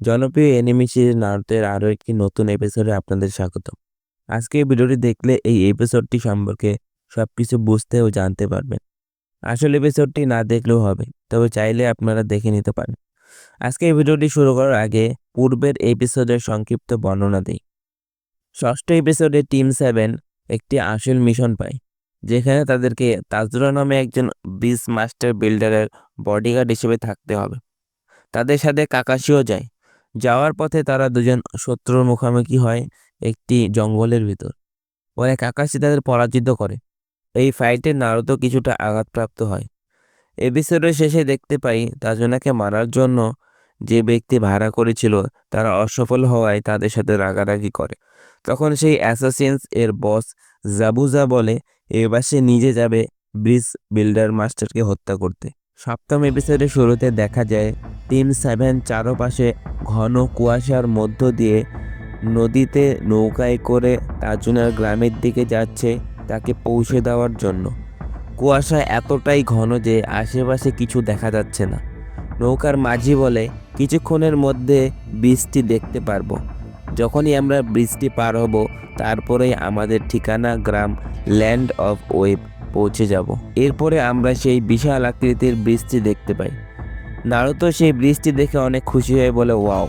জনপ্রিয় anime series নারুতোর আরও একটি নতুন এপিসোডে আপনাদের স্বাগত আজকে এই ভিডিওটি দেখলে এই এপিসোডটি সম্পর্কে সব কিছু বুঝতে ও জানতে পারবেন। আসল এপিসোডটি না দেখলেও হবে, তবে চাইলে আপনারা দেখে নিতে পারেন। আজকে এই ভিডিওটি শুরু করার আগে পূর্বের এপিসোডের সংক্ষিপ্ত বর্ণনা দিই। ষষ্ঠ এপিসোডে টিম সেভেন একটি আসল মিশন পায়, যেখানে তাদেরকে তাজরা নামে একজন বিস মাস্টার বিল্ডারের বডিগার্ড হিসেবে থাকতে হবে। তাদের সাথে কাকাশিও যায় যাওয়ার পথে তারা দুজন শত্রুর মুখোমুখি হয় একটি জঙ্গলের ভিতর। পরে কাকাশি তাদের পরাজিত করে। এই ফাইটে নারুতো কিছুটা আঘাতপ্রাপ্ত হয়। এপিসোডের শেষে দেখতে পাই তাজুনাকে মারার জন্য যে ব্যক্তি ভাড়া করেছিল, তারা অসফল হওয়ায় তাদের সাথে রাগারাগি করে। তখন সেই অ্যাসাসিনস এর বস জাবুজা বলে, এবার সে নিজে যাবে ব্রিজ বিল্ডার মাস্টারকে হত্যা করতে। সপ্তম এপিসোডের শুরুতে দেখা যায় টিম সেভেন চারপাশে ঘন কুয়াশার মধ্য দিয়ে নদীতে নৌকায় করে তাজুনার গ্রামের দিকে যাচ্ছে তাকে পৌঁছে দেওয়ার জন্য। কুয়াশা এতটাই ঘন যে আশেপাশে কিছু দেখা যাচ্ছে না। নৌকার মাঝি বলে, কিছুক্ষণের মধ্যে বৃষ্টি দেখতে পারব। যখনই আমরা বৃষ্টি পার হব, তারপরেই আমাদের ঠিকানা গ্রাম ল্যান্ড অফ ওয়েব। পৌঁছে যাব। এরপরে আমরা সেই বিশাল আকৃতির বৃষ্টি দেখতে পাই। নারুতো সেই বৃষ্টি দেখে অনেক খুশি হয়ে বলে, ওয়াও।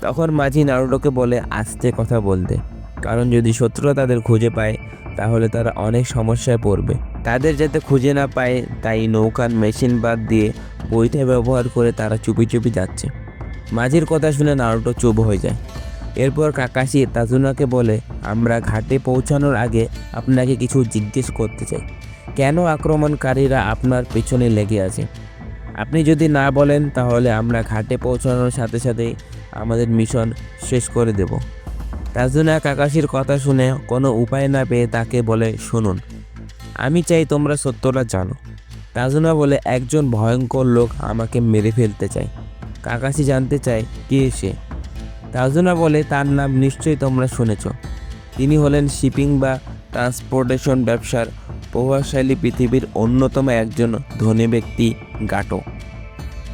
তখন মাঝি নারুটোকে বলে আস্তে কথা বলতে। কারণ যদি শত্রুরা তাদের খুঁজে পায়, তাহলে তারা অনেক সমস্যায় পড়বে। তাদের যাতে খুঁজে না পায়, তাই নৌকার মেশিন বাদ দিয়ে বইটা ব্যবহার করে তারা চুপি চুপি যাচ্ছে। মাঝির কথা শুনে নারুটো চুপ হয়ে যায়। এরপর কাকাশি তাজুনাকে বলে, আমরা ঘাটে পৌঁছানোর আগে আপনাকে কিছু জিজ্ঞেস করতে চাই। কেন আক্রমণকারীরা আপনার পেছনে লেগে আছে? আপনি যদি না বলেন, তাহলে আমরা ঘাটে পৌঁছানোর সাথে সাথেই আমাদের মিশন শেষ করে দেব তাজুনা কাকাশির কথা শুনে কোনো উপায় না পেয়ে তাকে বলে, শুনুন, আমি চাই তোমরা সত্যটা জানো তাজুনা বলে, একজন ভয়ঙ্কর লোক আমাকে মেরে ফেলতে চায়। কাকাশি জানতে চায়, কে সে? তাজুনা বলে, তার নাম নিশ্চয়ই তোমরা শুনেছ। তিনি হলেন শিপিং বা ট্রান্সপোর্টেশন ব্যবসার প্রভাবশালী পৃথিবীর অন্যতম একজন ধনী ব্যক্তি, গাটো।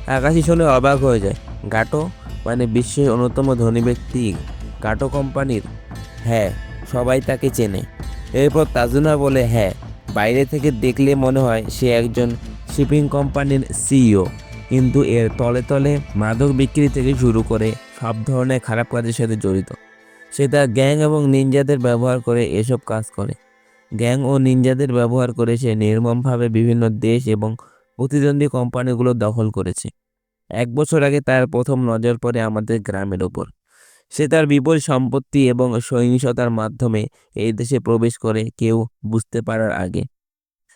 আকাশি শুনে অবাক হয়ে যায়। গাটো মানে বিশ্বের অন্যতম ধনী ব্যক্তি, গাটো কোম্পানির। হ্যাঁ সবাই তাকে চেনে। এরপর তাজুনা বলে হ্যাঁ বাইরে থেকে দেখলে মনে হয় সে একজন শিপিং কোম্পানির সিইও। কিন্তু এর তলে তলে মাদক বিক্রি থেকে শুরু করে সব ধরনের খারাপ কাজের সাথে জড়িত। সে তার গ্যাং এবং নিনজাদের ব্যবহার করে এসব কাজ করে। গ্যাং ও নিনজাদের ব্যবহার করে সে নির্মমভাবে বিভিন্ন দেশ এবং প্রতিদ্বন্দ্বী কোম্পানিগুলো দখল করেছে। এক বছর আগে তার প্রথম নজর পড়ে আমাদের গ্রামের ওপর। সে তার বিপুল সম্পত্তি এবং সহিংসতার মাধ্যমে এই দেশে প্রবেশ করে কেউ বুঝতে পারার আগে।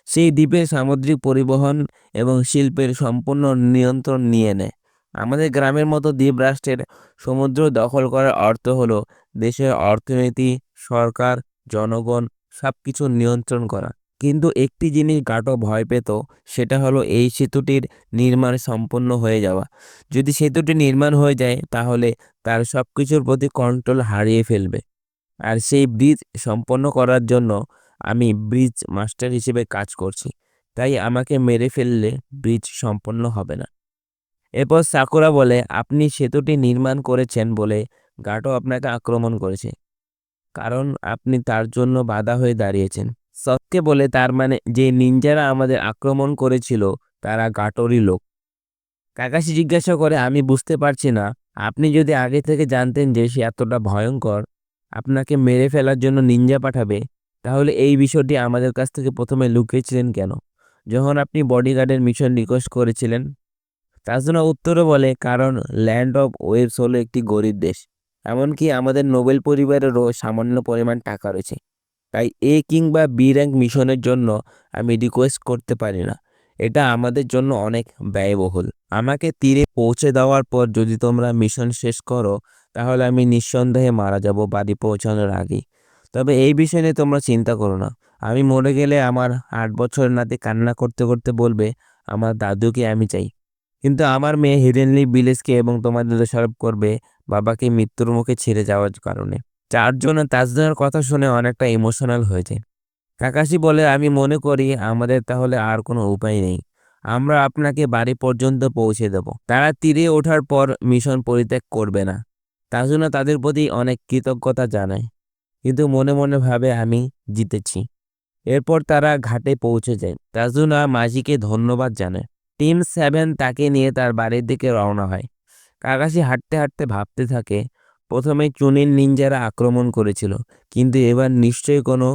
সেই দ্বীপের সামুদ্রিক পরিবহন এবং শিল্পের সম্পূর্ণ নিয়ন্ত্রণ নিয়ে নেয়। আমাদের গ্রামের মতো দ্বীপ রাষ্ট্রের সমুদ্র দখল করার অর্থ হলো দেশের অর্থনীতি, সরকার, জনগণ সব কিছু নিয়ন্ত্রণ করা। কিন্তু একটি জিনিস গাটো ভয় পেত, সেটা হলো এই সেতুটির নির্মাণ সম্পন্ন হয়ে যাওয়া। যদি সেতুটি নির্মাণ হয়ে যায়, তাহলে তার সব কিছুর প্রতি কন্ট্রোল হারিয়ে ফেলবে। আর সেই ব্রিজ সম্পন্ন করার জন্য আমি ব্রিজ মাস্টার হিসেবে কাজ করছি। তাই আমাকে মেরে ফেললে ব্রিজ সম্পন্ন হবে না। এরপর সাকুরা বলে, আপনি সেতুটি নির্মাণ করেছেন বলে গাটো আপনাকে আক্রমণ করেছে। কারণ আপনি তার জন্য বাধা হয়ে দাঁড়িয়েছেন। সৎকে বলে, তার মানে যে নিনজারা আমাদের আক্রমণ করেছিল, তারা গাটোরই লোক। কাকাশি জিজ্ঞাসা করে, আমি বুঝতে পারছি না। আপনি যদি আগে থেকে জানতেন যে সে এতটা ভয়ঙ্কর, আপনাকে মেরে ফেলার জন্য নিনজা পাঠাবে, তাহলে এই বিষয়টি আমাদের কাছ থেকে প্রথমে লুকিয়েছিলেন কেন? যখন আপনি বডিগার্ডের মিশন রিকোয়েস্ট করেছিলেন তাজনা উত্তরও বলে, কারণ ল্যান্ড অফ ওয়েবস হলো একটি গরিব দেশ। এমনকি আমাদের নোবেল পরিবারেরও সামান্য পরিমাণ টাকা রয়েছে। তাই এ কিংবা বি র্যাঙ্ক মিশনের জন্য আমি রিকোয়েস্ট করতে পারি না। এটা আমাদের জন্য অনেক ব্যয়বহুল। আমাকে তীরে পৌঁছে দেওয়ার পর যদি তোমরা মিশন শেষ করো, তাহলে আমি নিঃসন্দেহে মারা যাব বাড়ি পৌঁছানোর আগেই। তবে এই বিষয় নিয়ে তোমরা চিন্তা করো না। আমি মরে গেলে আমার আট বছর নাতি কান্না করতে করতে বলবে, আমার দাদুকে আমি চাই। কিন্তু আমার মেয়ে হিরেনলি বিলেসকে এবং তোমাদের দোষারোপ করবে বাবাকে মৃত্যুর মুখে ছেড়ে যাওয়ার কারণে। চারজনে তাজদার কথা শুনে অনেকটা ইমোশনাল হয়েছে কাকাশি বলে, আমি মনে করি আমাদের তাহলে আর কোনো উপায় নেই। আমরা আপনাকে বাড়ি পর্যন্ত পৌঁছে দেব। তারা তীরে ওঠার পর মিশন পরিত্যাগ করবে না। তার জন্য তাদের প্রতি অনেক কৃতজ্ঞতা জানায়। কিন্তু মনে মনে ভাবে, আমি জিতেছি। এরপর তারা ঘাটে পৌঁছে যায়। তাজুনা মাঝিকে ধন্যবাদ জানায়। টিম সেভেন তাকে নিয়ে তার বাড়ির দিকে রওনা হয়। কাকাশি হাঁটতে হাঁটতে ভাবতে থাকে, প্রথমে চুনির নিনজারা আক্রমণ করেছিল, কিন্তু এবার নিশ্চয়ই কোনো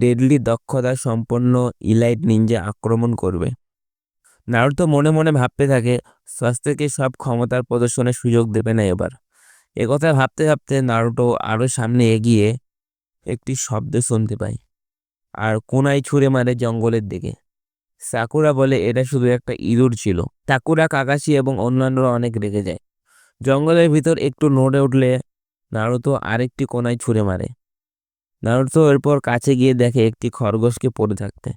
ডেডলি দক্ষতা সম্পন্ন ইলাইট নিনজা আক্রমণ করবে। নারুতো মনে মনে ভাবতে থাকে, স্বাস্থ্যকে সব ক্ষমতার প্রদর্শনের সুযোগ দেবে না এবার। একথা ভাবতে ভাবতে নারুটো আরও সামনে এগিয়ে একটি শব্দ শুনতে পায়, আর কোনায় ছুঁড়ে মারে জঙ্গলের দিকে। সাকুরা বলে এটা শুধু একটা ইঁদুর ছিল। টাকুরা কাকাশি এবং অন্যান্যরা অনেক রেগে যায়। জঙ্গলের ভিতর একটু নড়ে উঠলে নারুতো আরেকটি কোনায় ছুঁড়ে মারে। নারুতো এরপর কাছে গিয়ে দেখে একটি খরগোশকে পড়ে থাকতে।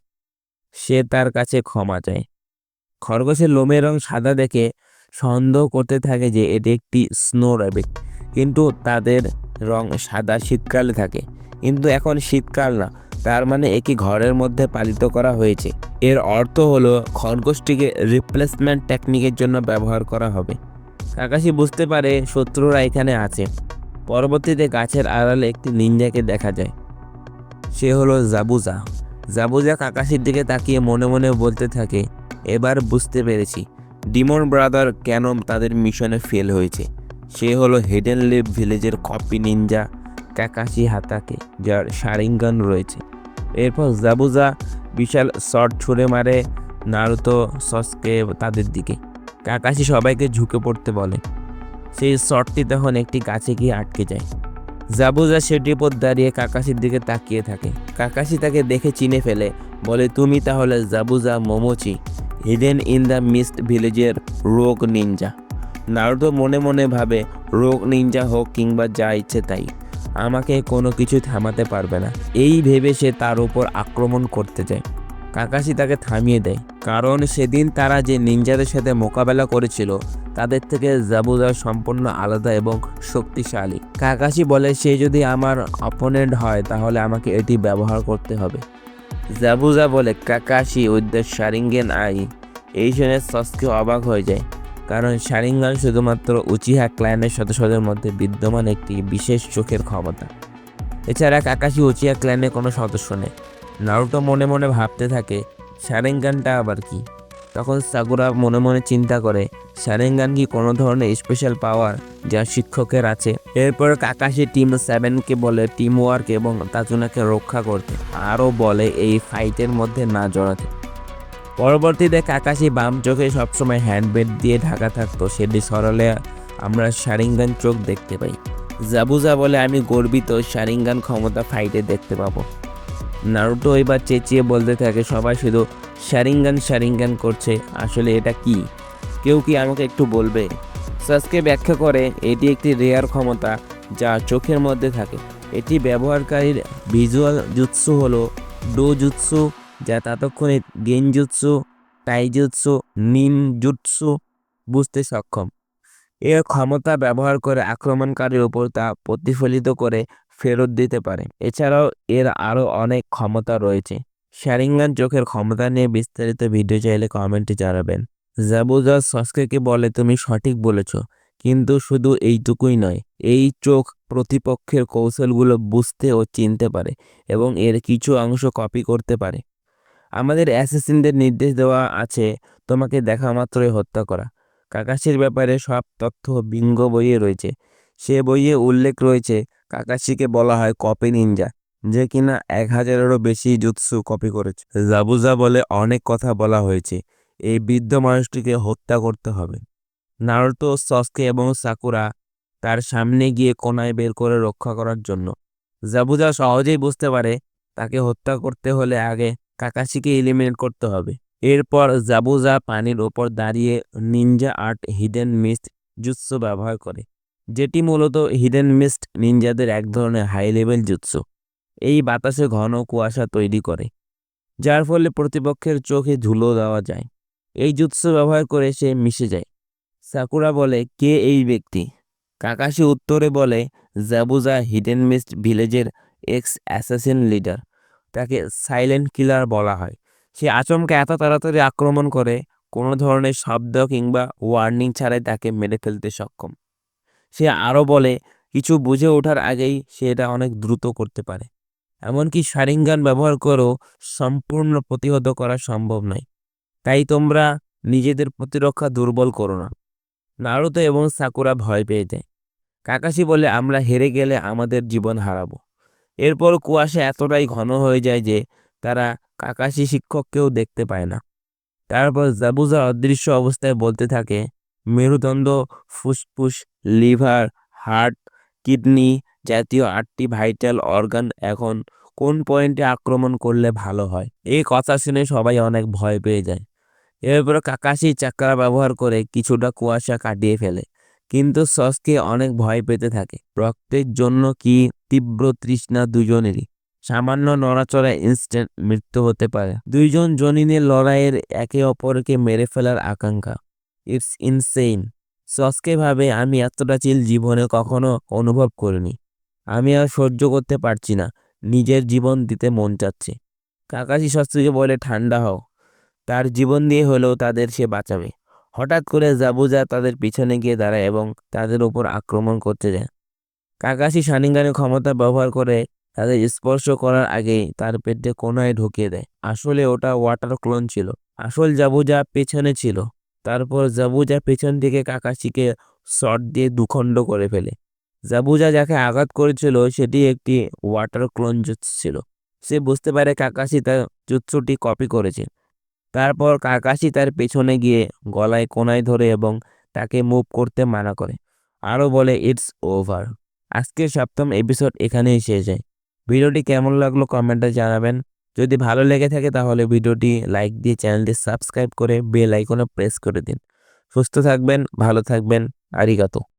সে তার কাছে ক্ষমা চায়। খরগোশের লোমের রং সাদা দেখে সন্দেহ করতে থাকে যে এটি একটি স্নো র্যাবিট। কিন্তু তাদের রং সাদা শীতকালে থাকে। কিন্তু এখন শীতকাল না। তার মানে একে ঘরের মধ্যে পালিত করা হয়েছে। এর অর্থ হলো খরগোশটিকে রিপ্লেসমেন্ট টেকনিকের জন্য ব্যবহার করা হবে। কাকাশি বুঝতে পারে শত্রুরা এখানে আছে। পরবর্তীতে গাছের আড়ালে একটি নিনজাকে দেখা যায়। সে হলো জাবুজা। জাবুজা কাকাশির দিকে তাকিয়ে মনে মনে বলতে থাকে, এবার বুঝতে পেরেছি। ডিমন ব্রাদার কেন তাদের মিশনে ফেল হয়েছে? সে হলো হেডেন লিভ ভিলেজের কপি নিনজা কাকাশি হাতাকে, যার শারিঙ্গান রয়েছে। এরপর জাবুজা বিশাল শট ছুঁড়ে মারে নারুতো সসকে তাদের দিকে। কাকাশি সবাইকে ঝুঁকে পড়তে বলে। সেই শটটি তখন একটি গাছে গিয়ে আটকে যায়। জাবুজা সেটির উপর দাঁড়িয়ে কাকাশির দিকে তাকিয়ে থাকে। কাকাশি তাকে দেখে চিনে ফেলে, বলে, তুমি তাহলে Zabuza Momochi, hidden in the mist ভিলেজের rogue Ninja Naruto মনে মনে ভাবে, রোগ নিনজা হোক কিংবা যা ইচ্ছে তাই। আমাকে কোনো কিছু থামাতে পারবে না। এই ভেবে সে তার উপর আক্রমণ করতে যায়। কাকাশি তাকে থামিয়ে দেয়, কারণ সেদিন তারা যে নিনজাদের সাথে মোকাবেলা করেছিল, তাদের থেকে জাবুজা সম্পূর্ণ আলাদা এবং শক্তিশালী। কাকাশি বলে, সে যদি আমার অপোনেন্ট হয়, তাহলে আমাকে এটি ব্যবহার করতে হবে। জাবুজা বলে, Kakashi, with the Sharingan eye, এই শুনে সস্কে অবাক হয়ে যায়। কারণ শারিঙ্গান শুধুমাত্র উচিহা ক্ল্যানের সদস্যদের মধ্যে বিদ্যমান একটি বিশেষ চোখের ক্ষমতা। এছাড়া কাকাশি উচিয়া ক্ল্যানের কোনো সদস্য নেই। নারুটো মনে মনে ভাবতে থাকে শারেঙ্গানটা আবার কি? তখন সাগুরা মনে মনে চিন্তা করে শারেঙ্গান কি কোনো ধরনের স্পেশাল পাওয়ার যা শিক্ষকের আছে? এরপর কাকাশি টিম সেভেনকে বলে টিম ওয়ার্ক এবং তাজুনাকে রক্ষা করতে আরও বলে এই ফাইটের মধ্যে না জড়াতে। পরবর্তীতে কাকাশি বাম চোখে সবসময় হ্যান্ডবেড দিয়ে ঢাকা থাকতো সেটি সরলে আমরা শারিঙ্গান চোখ দেখতে পাই। জাবুজা বলে আমি গর্বিত, শারিঙ্গান ক্ষমতা ফাইটে দেখতে পাবো। নারুটো এবার চেঁচিয়ে বলতে থাকে, সবাই শুধু শারিঙ্গান শারিঙ্গান করছে, আসলে এটা কি? কেউ কি আমাকে একটু বলবে? সাসকে ব্যাখ্যা করে, এটি একটি রেয়ার ক্ষমতা যা চোখের মধ্যে থাকে। এটি ব্যবহারকারীর ভিজুয়াল জুৎসু হলো ডো জুৎসু যা ততক্ষণে গেনজুৎসু টাইজুৎসু নিন জুৎসু বুঝতে সক্ষম। এর ক্ষমতা ব্যবহার করে আক্রমণকারীর ওপর তা প্রতিফলিত করে ফেরত দিতে পারে। এছাড়াও এর আরও অনেক ক্ষমতা রয়েছে। শ্যারিঙ্গান চোখের ক্ষমতা নিয়ে বিস্তারিত ভিডিও চাইলে কমেন্টে জানাবেন। জাবুজা সস্কেকে বলে, তুমি সঠিক বলেছ, কিন্তু শুধু এইটুকুই নয়। এই চোখ প্রতিপক্ষের কৌশলগুলো বুঝতে ও চিনতে পারে এবং এর কিছু অংশ কপি করতে পারে। আমাদের অ্যাসেসিনদের নির্দেশ দেওয়া আছে, তোমাকে দেখা মাত্রই হত্যা করা। কাকাশির ব্যাপারে সব তথ্য বিঙ্গ বইয়ে রয়েছে। সে বইয়ে উল্লেখ রয়েছে কাকাশিকে বলা হয় কপি নিনজা যে কিনা এক হাজারেরও বেশি জুৎসু কপি করেছে। জাবুজা বলে অনেক কথা বলা হয়েছে, এই বৃদ্ধ মানুষটিকে হত্যা করতে হবে। নারুতো সস্কে এবং সাকুরা তার সামনে গিয়ে কোনায় বের করে রক্ষা করার জন্য। জাবুজা সহজেই বুঝতে পারে, তাকে হত্যা করতে হলে আগে কাকাশিকে এলিমিনেট করতে হবে। এরপর জাবুজা পানির ওপর দাঁড়িয়ে ninja art hidden mist jutsu ব্যবহার করে, যেটি মূলত হিডেন মিস্ট নিনজাদের এক ধরনের হাই লেভেল জুৎসু এই বাতাসে ঘন কুয়াশা তৈরি করে, যার ফলে প্রতিপক্ষের চোখে ধুলো দেওয়া যায়। এই জুৎসু ব্যবহার করে সে মিশে যায়। সাকুরা বলে, কে এই ব্যক্তি? কাকাশি উত্তরে বলে, জাবুজা হিডেন মিস্ট ভিলেজের এক্স অ্যাসাসিন লিডার তাকে সাইলেন্ট কিলার বলা হয়। সে আচমকা এত তাড়াতাড়ি আক্রমণ করে, কোনো ধরনের শব্দ কিংবা ওয়ার্নিং ছাড়াই তাকে মেরে ফেলতে সক্ষম। সে আরও বলে, কিছু বুঝে ওঠার আগেই সে এটা অনেক দ্রুত করতে পারে। এমনকি শারিঙ্গান ব্যবহার করেও সম্পূর্ণ প্রতিহত করা সম্ভব নয়। তাই তোমরা নিজেদের প্রতিরক্ষা দুর্বল করো না। নারুতো এবং সাকুরা ভয় পেয়ে যায়। কাকাশি বলে, আমরা হেরে গেলে আমাদের জীবন হারাবো। এরপর কুয়াশা এতটাই ঘন হয়ে যায় যে তারা কাকাশি শিক্ষককেও দেখতে পায় না। তারপর জাবুজা অদৃশ্য অবস্থায় বলতে থাকে, মেরুদণ্ড, ফুসফুস, লিভার, হার্ট, কিডনি জাতীয় আটটি ভাইটাল অর্গান এখন কোন পয়েন্টে আক্রমণ করলে ভালো হয়? এই কথা শুনে সবাই অনেক ভয় পেয়ে যায়। এরপর কাকাশি চাকরা ব্যবহার করে কিছুটা কুয়াশা কাটিয়ে ফেলে, কিন্তু সসকে অনেক ভয় পেতে থাকে। রক্তের জন্য কি তীব্র তৃষ্ণা দুজনেরই। সামান্য নড়াচড়া ইনস্ট্যান্ট মৃত্যু হতে পারে। দুইজন জনিনের লড়াইয়ের একে অপরকে মেরে ফেলার আকাঙ্ক্ষা। ইটস ইনসেইন সসকে ভাবে, আমি এতটা চিল জীবনে কখনো অনুভব করিনি। আমি আর সহ্য করতে পারছি না। নিজের জীবন দিতে মন চাচ্ছে। কাকাশি সস্ত্রীকে বলে, ঠান্ডা হও। তার জীবন দিয়ে হলেও তাদের সে বাঁচাবে। হঠাৎ করে জাবুজা তাদের পিছনে গিয়ে দাঁড়ায় এবং তাদের উপর আক্রমণ করতে যায়। কাকাশি শানিঙ্গানের ক্ষমতা ব্যবহার করে তাদের স্পর্শ করার আগেই তার পেটে কোনায় ঢুকিয়ে দেয়। আসলে ওটা ওয়াটার ক্লোন ছিল। আসল জাবুজা পেছনে ছিল। তারপর জাবুজা পেছন থেকে কাকাশিকে শট দিয়ে দুখণ্ড করে ফেলে। জাবুজা যাকে আঘাত করেছিল সেটি একটি ওয়াটার ক্লোন জুৎস ছিল। সে বুঝতে পারে কাকাশি তার জুৎসটি কপি করেছে। তারপর কাকাশি তার পেছনে গিয়ে গলায় কোনায় ধরে এবং তাকে মুভ করতে মানা করে। আরও বলে ইটস ওভার আজকের সপ্তম এপিসোড এখানেই শেষ হয়। ভিডিওটি কেমন লাগল কমেন্টে জানাবেন। যদি ভালো লেগে থাকে তাহলে ভিডিওটি লাইক দিয়ে চ্যানেলটি সাবস্ক্রাইব করে বেল আইকনে প্রেস করে দিন। সুস্থ থাকবেন, ভালো থাকবেন, আরিগাতো।